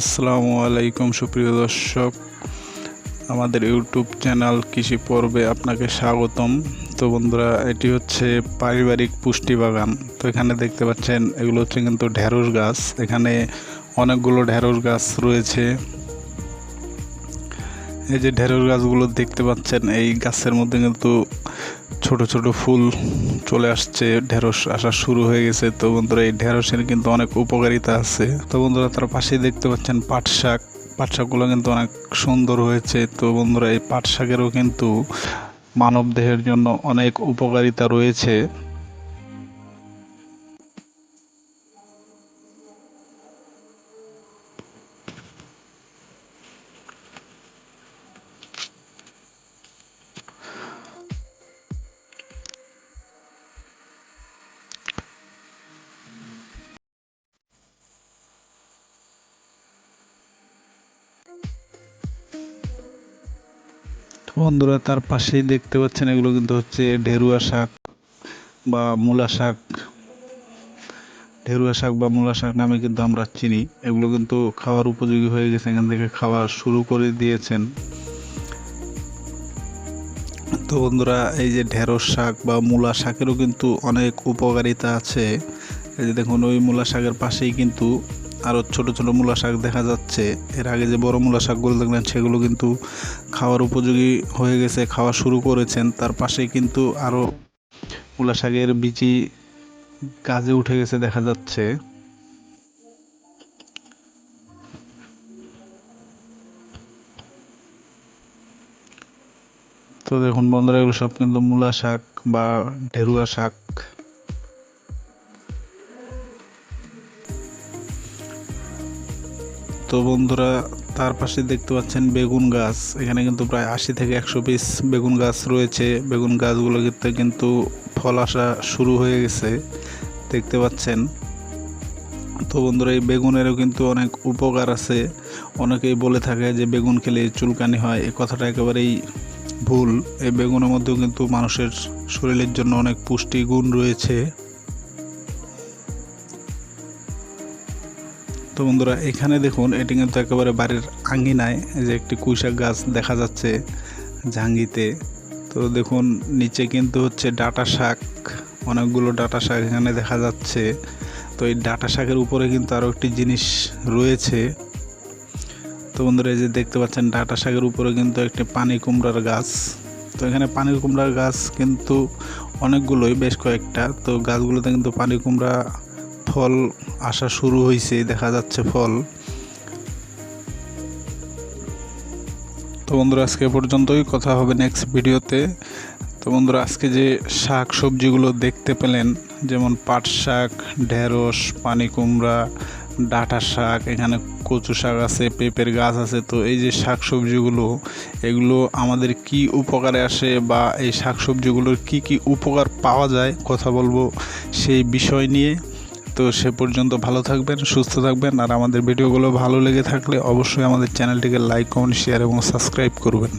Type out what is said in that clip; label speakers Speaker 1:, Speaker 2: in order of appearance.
Speaker 1: আসসালামু আলাইকুম, সুপ্রিয় দর্শক। আমাদের ইউটিউব চ্যানেল কৃষি পর্বে আপনাকে স্বাগতম। তো বন্ধুরা, এটি হচ্ছে পারিবারিক পুষ্টি বাগান। তো এখানে দেখতে পাচ্ছেন, এগুলো হচ্ছে কিন্তু ঢ্যাঁড়স গাছ। এখানে অনেকগুলো ঢ্যাঁড়স গাছ রয়েছে। এই যে ঢেঁড়স গাছগুলো দেখতে পাচ্ছেন, এই গাছের মধ্যে কিন্তু ছোট ছোট ফুল চলে আসছে, ঢেঁড়স আসা শুরু হয়ে গেছে। তো বন্ধুরা, এই ঢেঁড়সের কিন্তু অনেক উপকারিতা আছে। তো বন্ধুরা, তার পাশেই দেখতে পাচ্ছেন পাট শাক। পাট শাকগুলো কিন্তু অনেক সুন্দর হয়েছে। তো বন্ধুরা, এই পাট শাকেরও কিন্তু মানব দেহের জন্য অনেক উপকারিতা রয়েছে। বন্ধুরা, তার পাশেই দেখতে পাচ্ছেন এগুলো কিন্তু হচ্ছে ঢেরুয়া শাক বা মূলা শাক। ঢেরুয়া শাক বা মূলা শাক নামে কিন্তু আমরা চিনি। এগুলো কিন্তু খাওয়ার উপযোগী হয়ে গেছে, এখান থেকে খাওয়া শুরু করে দিয়েছেন। তো বন্ধুরা, এই যে ঢেঁড়স শাক বা মূলা শাকেরও কিন্তু অনেক উপকারিতা আছে। এই যে দেখুন, ওই মূলা শাকের পাশেই কিন্তু আরও ছোট ছোট মূলা শাক দেখা যাচ্ছে। এর আগে যে বড় মূলা শাকগুলো দেখলেন, সেগুলো কিন্তু খাওয়ার উপযোগী হয়ে গেছে, খাওয়া শুরু করেছেন। তার পাশেই কিন্তু আরও মূলা শাকের বিচি কাজে উঠে গেছে দেখা যাচ্ছে। তো দেখুন বন্ধুরা, এগুলো সব কিন্তু মূলা শাক বা ঢেরুয়া শাক। তো বন্ধুরা, তার পাশে দেখতে পাচ্ছেন বেগুন গাছ। এখানে কিন্তু প্রায় আশি থেকে একশো পিস বেগুন গাছ রয়েছে। বেগুন গাছগুলোতে কিন্তু ফল আসা শুরু হয়ে গেছে, দেখতে পাচ্ছেন। তো বন্ধুরা, এই বেগুনেরও কিন্তু অনেক উপকার আছে। অনেকেই বলে থাকে যে বেগুন খেলে চুলকানি হয় এই কথাটা একেবারেই ভুল। এই বেগুনের মধ্যেও কিন্তু মানুষের শরীরের জন্য অনেক পুষ্টি গুণ রয়েছে। তো বন্ধুরা, এখানে দেখুন, এটি কিন্তু একেবারে বাড়ির আঙ্গিনায় যে একটি কুইশাক গাছ দেখা যাচ্ছে ঝাঙ্গিতে তো দেখুন, নিচে কিন্তু হচ্ছে ডাটা শাক, অনেকগুলো ডাটা শাক এখানে দেখা যাচ্ছে। তো এই ডাটা শাকের উপরে কিন্তু আরও একটি জিনিস রয়েছে। তো বন্ধুরা, এই যে দেখতে পাচ্ছেন, ডাটা শাকের উপরে কিন্তু একটি পানি কুমড়ার গাছ। তো এখানে পানি কুমড়ার গাছ কিন্তু অনেকগুলোই, বেশ কয়েকটা। তো গাছগুলোতে কিন্তু পানি কুমড়া ফল আসা শুরু হয়েছে দেখা যাচ্ছে ফল। তো বন্ধুরা, আজকে পর্যন্তই, কথা হবে নেক্সট ভিডিওতে। তো বন্ধুরা, আজকে যে শাক সবজিগুলো দেখতে পেলেন, যেমন পাট শাক, ঢেঁড়স, পানি কুমড়া, ডাঁটা শাক, এখানে কচু শাক আছে, পেঁপের গাছ আছে, তো এই যে শাক সবজিগুলো, এগুলো আমাদের কি উপকারে আসে বা এই শাক সবজিগুলোর কি কি উপকার পাওয়া যায়, কথা বলব সেই বিষয় নিয়ে। তো সে পর্যন্ত ভালো থাকবেন, সুস্থ থাকবেন। আর আমাদের ভিডিওগুলো ভালো লেগে থাকলে অবশ্যই আমাদের চ্যানেলটিকে লাইক কমেন্ট শেয়ার এবং সাবস্ক্রাইব করবেন।